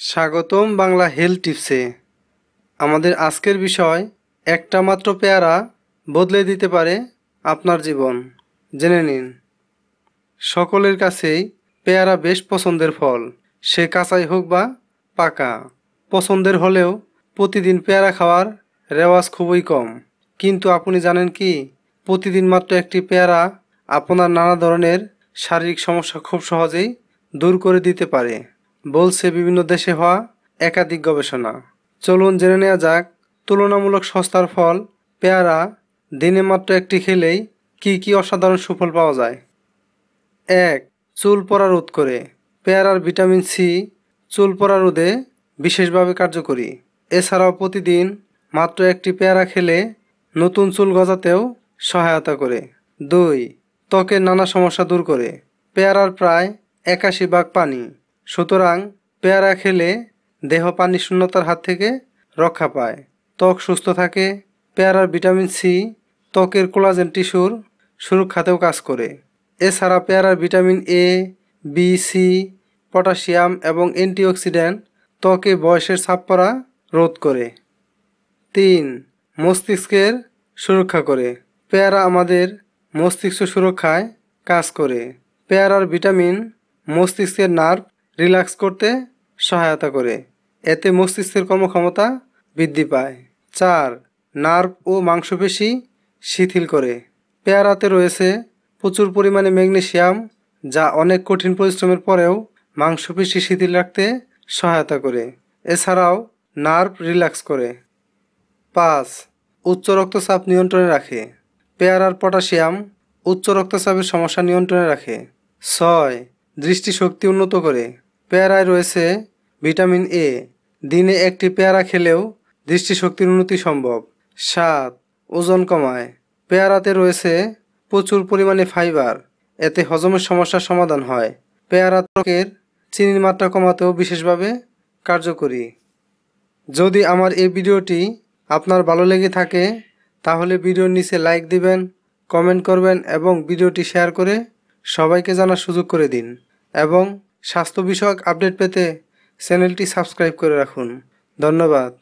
স্বাগতম বাংলা হেলথ টিপসে। আমাদের আজকের বিষয়, একটা মাত্র পেয়ারা বদলে দিতে পারে আপনার জীবন। জেনে নিন। সকলের কাছেই পেয়ারা বেশ পছন্দের ফল। সে কাঁচাই হোক বা পাকা, পছন্দের হলেও প্রতিদিন পেয়ারা খাওয়ার রেওয়াজ খুবই কম। কিন্তু আপনি জানেন কি, প্রতিদিন মাত্র একটি পেয়ারা আপনার নানা ধরনের শারীরিক সমস্যা খুব সহজেই দূর করে দিতে পারে। বলছে বিভিন্ন দেশে হওয়া একাধিক গবেষণা। চলুন জেনে নেওয়া যাক, তুলনামূলক সস্তার ফল, পেয়ারা, দিনে মাত্র একটি খেলেই কি কি অসাধারণ সুফল পাওয়া যায়? এক, চুল পড়া রোধ করে। পেয়ারার ভিটামিন সি, চুল পড়া রোধে বিশেষভাবে কার্যকরী। এছাড়াও প্রতিদিন মাত্র একটি পেয়ারা খেলে নতুন চুল গজাতেও সহায়তা করে। দুই, ত্বকের নানা সমস্যা দূর করে। পেয়ারার প্রায় একাশি ভাগ পানি। সুতরাং পেয়ারা খেলে দেহ পানি শূন্যতার হাত থেকে রক্ষা পায়। ত্বক সুস্থ থাকে, পেয়ারার ভিটামিন সি, ত্বকের কোলাজেন টিস্যুর সুরক্ষাতেও কাজ করে। এছাড়া পেয়ারার vitamin A, B, C, potassium এবং অ্যান্টিঅক্সিডেন্ট ত্বকে বয়সের ছাপ পড়া রোধ করে। তিন, মস্তিষ্কের সুরক্ষা করে। পেয়ারা আমাদের মস্তিষ্ক সুরক্ষায় কাজ করে। পেয়ারার ভিটামিন মস্তিষ্কের নার্ভ রিল্যাক্স করতে সহায়তা করে। এতে মস্তিষ্কের কর্মক্ষমতা বৃদ্ধি পায়। চার, নার্ভ ও মাংসপেশি শিথিল করে। পেয়ারাতে রয়েছে প্রচুর পরিমাণে ম্যাগনেশিয়াম যা অনেক কঠিন পরিশ্রমের পরেও মাংসপেশি শিথিল রাখতে সহায়তা করে। এছাড়াও নার্ভ রিল্যাক্স করে। পাঁচ, উচ্চ রক্তচাপ নিয়ন্ত্রণে রাখে। পেয়ারার পটাশিয়াম উচ্চ রক্তচাপের সমস্যা নিয়ন্ত্রণে রাখে। ছয়, দৃষ্টিশক্তি উন্নত করে। পেয়ারায় রয়েছে ভিটামিন এ। দিনে একটি পেয়ারা খেলেও দৃষ্টিশক্তির উন্নতি সম্ভব। সাত ওজন কমায়। পেয়ারাতে রয়েছে প্রচুর পরিমাণে ফাইবার। এতে হজমের সমস্যার সমাধান হয়। পেয়ারা ত্বকের চিনির মাত্রা কমাতেও বিশেষভাবে কার্যকরী। যদি আমার এই ভিডিওটি আপনার ভালো লেগে থাকে, তাহলে ভিডিওর নিচে লাইক দিবেন, কমেন্ট করবেন এবং ভিডিওটি শেয়ার করে সবাইকে জানার সুযোগ করে দিন। এবং স্বাস্থ্য বিষয়ক আপডেট পেতে চ্যানেলটি সাবস্ক্রাইব করে রাখুন। ধন্যবাদ।